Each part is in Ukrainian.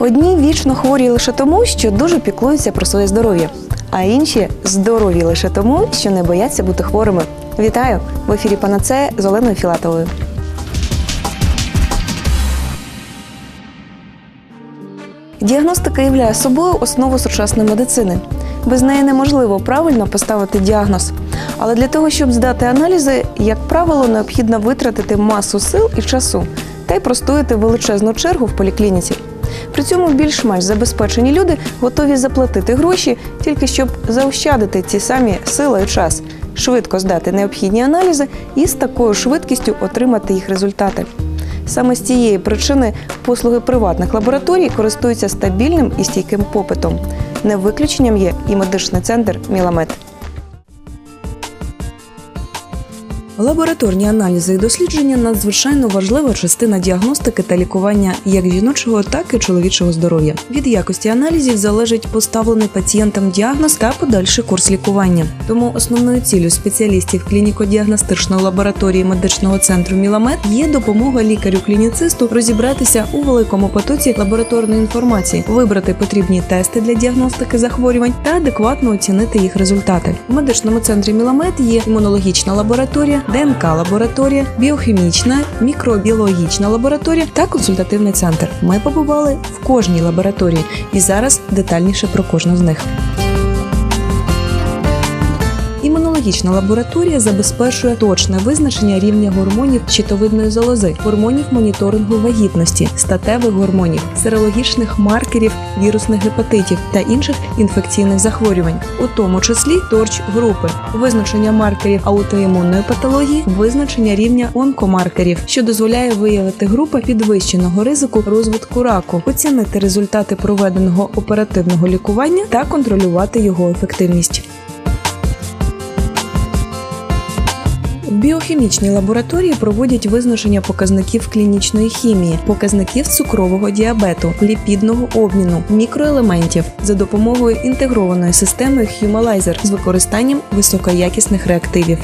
Одні вічно хворі лише тому, що дуже піклуються про своє здоров'я, а інші здорові лише тому, що не бояться бути хворими. Вітаю в ефірі Панацея з Оленою Філатовою. Діагностика являє собою основу сучасної медицини. Без неї неможливо правильно поставити діагноз. Але для того, щоб здати аналізи, як правило, необхідно витратити масу сил і часу та й простояти величезну чергу в поліклініці. При цьому більш-менш забезпечені люди готові заплатити гроші тільки щоб заощадити ці самі сили і час, швидко здати необхідні аналізи і з такою швидкістю отримати їх результати. Саме з цієї причини послуги приватних лабораторій користуються стабільним і стійким попитом. Не виключенням є і медичний центр Міламед. Лабораторні аналізи і дослідження надзвичайно важлива частина діагностики та лікування як жіночого, так і чоловічого здоров'я. Від якості аналізів залежить поставлений пацієнтам діагноз та подальший курс лікування. Тому основною ціллю спеціалістів клініко-діагностичної лабораторії медичного центру Міламед є допомога лікарю-клініцисту розібратися у великому потоці лабораторної інформації, вибрати потрібні тести для діагностики захворювань та адекватно оцінити їх результати. У медичному центрі Міламед є імунологічна лабораторія, ДНК лабораторія, біохімічна, мікробіологічна лабораторія та консультативний центр. Ми побували в кожній лабораторії і зараз детальніше про кожну з них. Імунологічна лабораторія забезпечує точне визначення рівня гормонів щитовидної залози, гормонів моніторингу вагітності, статевих гормонів, серологічних маркерів вірусних гепатитів та інших інфекційних захворювань, у тому числі торч групи, визначення маркерів аутоімунної патології, визначення рівня онкомаркерів, що дозволяє виявити групи підвищеного ризику розвитку раку, оцінити результати проведеного оперативного лікування та контролювати його ефективність. В біохімічній лабораторії проводять визначення показників клінічної хімії, показників цукрового діабету, ліпідного обміну, мікроелементів за допомогою інтегрованої системи Humalizer з використанням високоякісних реактивів.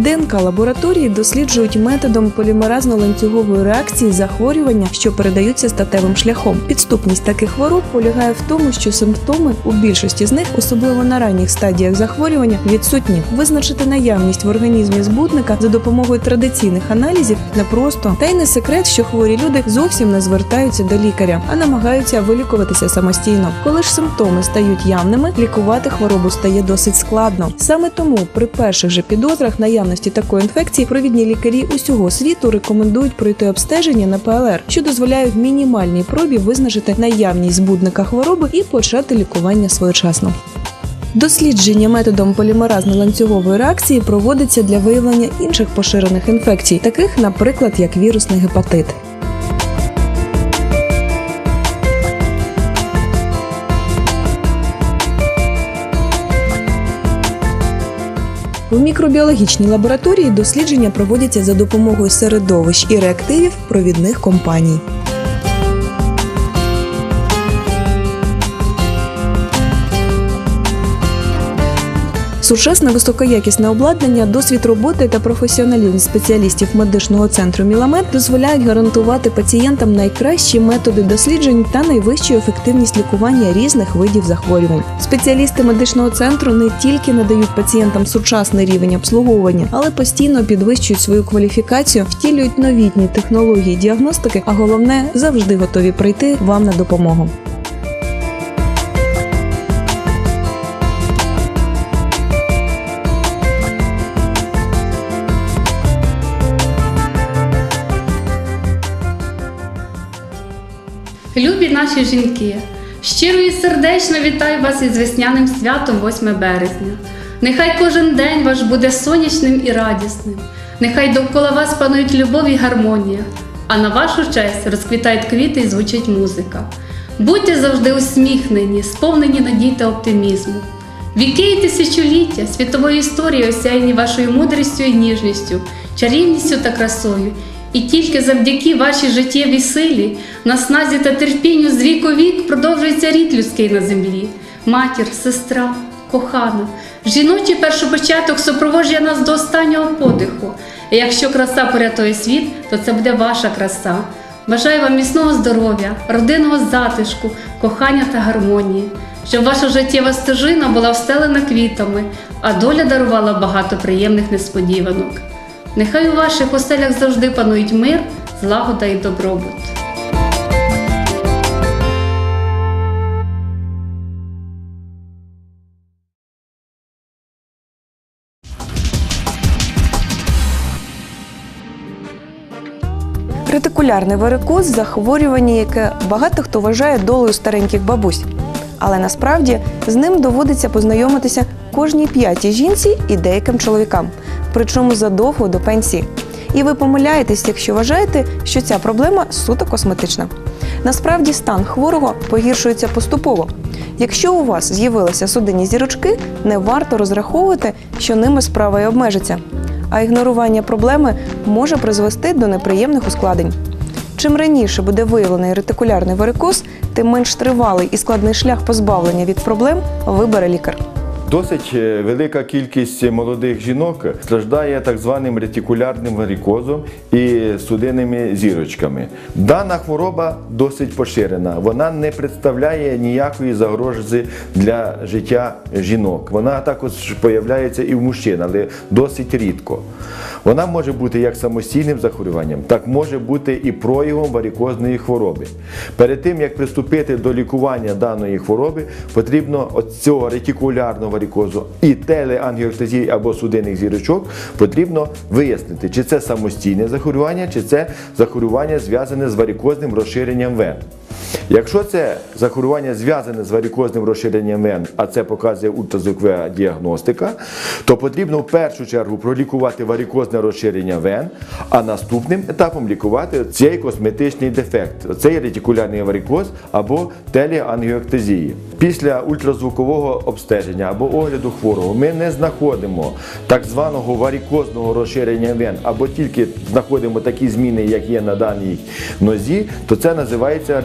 В ДНК лабораторії досліджують методом полімеразно-ланцюгової реакції захворювання, що передаються статевим шляхом. Підступність таких хвороб полягає в тому, що симптоми у більшості з них, особливо на ранніх стадіях захворювання, відсутні. Визначити наявність в організмі збутника за допомогою традиційних аналізів непросто. Та й не секрет, що хворі люди зовсім не звертаються до лікаря, а намагаються вилікуватися самостійно. Коли ж симптоми стають явними, лікувати хворобу стає досить складно. Саме тому при перших же підозрах наявності такої інфекції провідні лікарі усього світу рекомендують пройти обстеження на ПЛР, що дозволяє в мінімальній пробі визначити наявність збудника хвороби і почати лікування своєчасно. Дослідження методом полімеразно-ланцюгової реакції проводиться для виявлення інших поширених інфекцій, таких, наприклад, як вірусний гепатит. В мікробіологічній лабораторії дослідження проводяться за допомогою середовищ і реактивів провідних компаній. Сучасне високоякісне обладнання, досвід роботи та професіоналізм спеціалістів медичного центру Міламед дозволяють гарантувати пацієнтам найкращі методи досліджень та найвищу ефективність лікування різних видів захворювань. Спеціалісти медичного центру не тільки надають пацієнтам сучасний рівень обслуговування, але постійно підвищують свою кваліфікацію, втілюють новітні технології діагностики, а головне завжди готові прийти вам на допомогу. Любі наші жінки, щиро і сердечно вітаю вас із весняним святом 8 березня. Нехай кожен день ваш буде сонячним і радісним. Нехай довкола вас панують любов і гармонія, а на вашу честь розквітають квіти і звучить музика. Будьте завжди усміхнені, сповнені надій та оптимізму. Віки і тисячоліття світової історії осяяні вашою мудрістю і ніжністю, чарівністю та красою. І тільки завдяки вашій життєвій силі, насназі та терпінню з віку вік продовжується рід людський на землі, матір, сестра, кохана. Жіночий першопочаток супроводжує нас до останнього подиху. І якщо краса порятує світ, то це буде ваша краса. Бажаю вам міцного здоров'я, родинного затишку, кохання та гармонії, щоб ваша життєва стежина була встелена квітами, а доля дарувала багато приємних несподіванок. Нехай у ваших оселях завжди панують мир, злагода і добробут. Ретикулярний варикоз захворювання, яке багато хто вважає долею стареньких бабусь. Але насправді з ним доводиться познайомитися кожній п'ятій жінці і деяким чоловікам, причому задовго до пенсії. І ви помиляєтесь, якщо вважаєте, що ця проблема суто косметична. Насправді стан хворого погіршується поступово. Якщо у вас з'явилися судинні зірочки, не варто розраховувати, що ними справа і обмежиться. А ігнорування проблеми може призвести до неприємних ускладнень. Чим раніше буде виявлений ретикулярний варикоз, тим менш тривалий і складний шлях позбавлення від проблем вибере лікар. Досить е, велика кількість молодих жінок страждає так званим ретикулярним варикозом і судинними зірочками. Дана хвороба досить поширена. Вона не представляє ніякої загрози для життя жінок. Вона також появляється і в мужчин, але досить рідко. Вона може бути як самостійним захворюванням, так може бути і проявом варикозної хвороби. Перед тим як приступити до лікування даної хвороби, потрібно от цього ретикулярного варикозу і телеангіоктазії або судинних зірочок потрібно вияснити, чи це самостійне захворювання, чи це захворювання зв'язане з варикозним розширенням вен. Якщо це захворювання зв'язане з варикозним розширенням вен, а це показує ультразвукова діагностика, то потрібно в першу чергу пролікувати варикозне розширення вен, а наступним етапом лікувати цей косметичний дефект, цей ретикулярний варикоз або телеангіоктазії. Після ультразвукового обстеження або огляду хворого ми не знаходимо так званого варикозного розширення вен, або тільки знаходимо такі зміни, як є на даній нозі, то це називається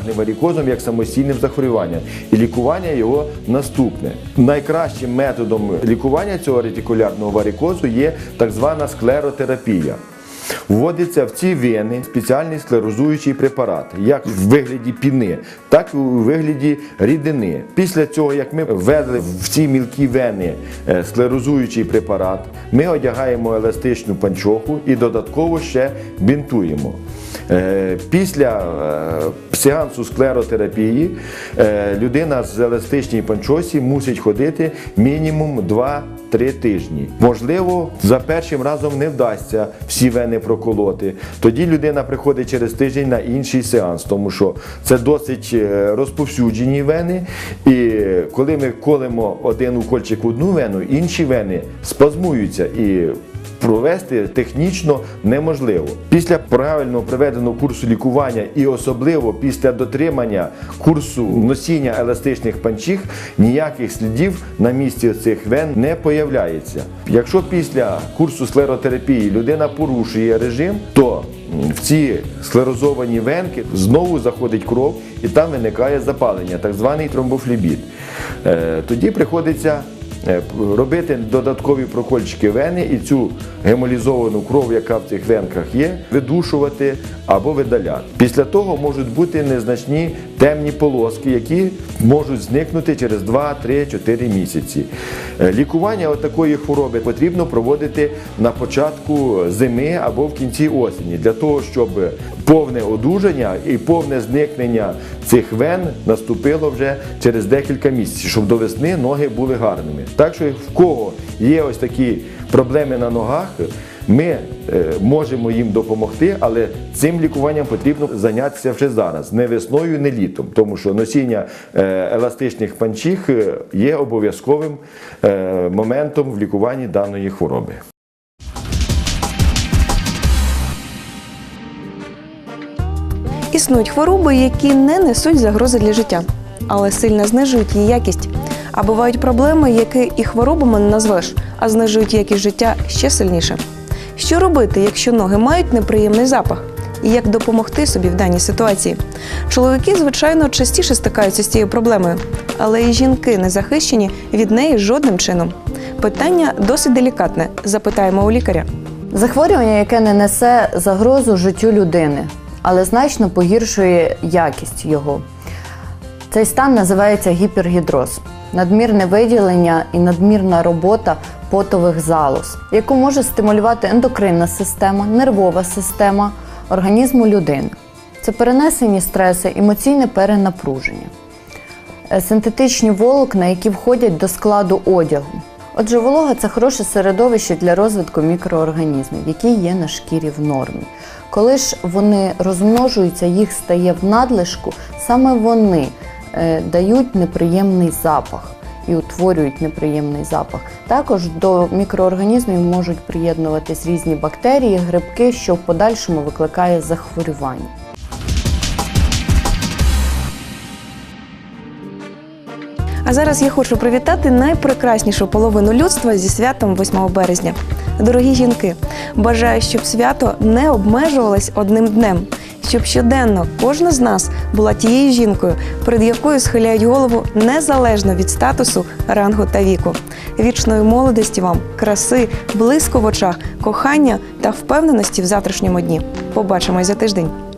ретикулярним варікозом як самостійним захворюванням. І лікування його наступне. Найкращим методом лікування цього ретикулярного варікозу є так звана склеротерапія. Вводиться в ці вени спеціальний склерозуючий препарат, як в вигляді піни, так і у вигляді рідини. Після цього, як ми ввели в ці мілкі вени е, склерозуючий препарат, ми одягаємо еластичну панчоху і додатково ще бінтуємо. Е, Після е, сеансу склеротерапії людина з еластичній панчосі мусить ходити мінімум 2-3 тижні. Можливо, за першим разом не вдасться всі вени проколоти. Тоді людина приходить через тиждень на інший сеанс, тому що це досить е, розповсюджені вени. І коли ми колемо один укольчик в одну вену, інші вени спазмуються і провести технічно неможливо. Після правильно проведеного курсу лікування і особливо після дотримання курсу носіння еластичних панчіх ніяких слідів на місці цих вен не появляється. Якщо після курсу склеротерапії людина порушує режим, то в ці склерозовані венки знову заходить кров і там виникає запалення, так званий тромбофлебіт. Е, Тоді приходиться робити додаткові прокольчики вени і цю гемолізовану кров, яка в цих венках є, видушувати або видаляти. Після того можуть бути незначні темні полоски, які можуть зникнути через 2, 3, 4 місяці. Е, Лікування такої хвороби потрібно проводити на початку зими або в кінці осені, для того, щоб повне одужання і повне зникнення цих вен наступило вже через декілька місяців, щоб до весни ноги були гарними. Так що в кого є ось такі проблеми на ногах, ми е, можемо їм допомогти, але цим лікуванням потрібно зайнятися вже зараз, не весною, не літом, тому що носіння е, еластичних панчіх е, є обов'язковим моментом в лікуванні даної хвороби. Існують хвороби, які не несуть загрози для життя, але сильно знижують її якість. А бувають проблеми, які і хворобами не назвеш, а знижують якість життя ще сильніше. Що робити, якщо ноги мають неприємний запах? і як допомогти собі в даній ситуації. Чоловіки, звичайно, частіше стикаються з цією проблемою, але і жінки не захищені від неї жодним чином. Питання досить делікатне. Запитаємо у лікаря. Захворювання, яке не несе загрозу життю людини, але значно погіршує якість його. Цей стан називається гіпергідроз, надмірне виділення і надмірна робота потових залоз, яку може стимулювати ендокринна система, нервова система організму людини. Це перенесені стреси, емоційне перенапруження, Е, синтетичні волокна, які входять до складу одягу. Отже, волога це хороше середовище для розвитку мікроорганізмів, які є на шкірі в нормі. Коли ж вони розмножуються, їх стає в надлишку, саме вони е, дають неприємний запах і утворюють неприємний запах. Також до мікроорганізмів можуть приєднуватись різні бактерії, грибки, що в подальшому викликає захворювання. А зараз я хочу привітати найпрекраснішу половину людства зі святом 8 березня. Дорогі жінки, бажаю, щоб свято не обмежувалось одним днем, щоб щоденно кожна з нас була тією жінкою, перед якою схиляють голову незалежно від статусу, рангу та віку. Вічної молодості вам, краси, блиску в очах, кохання та впевненості в завтрашньому дні. Побачимось за тиждень.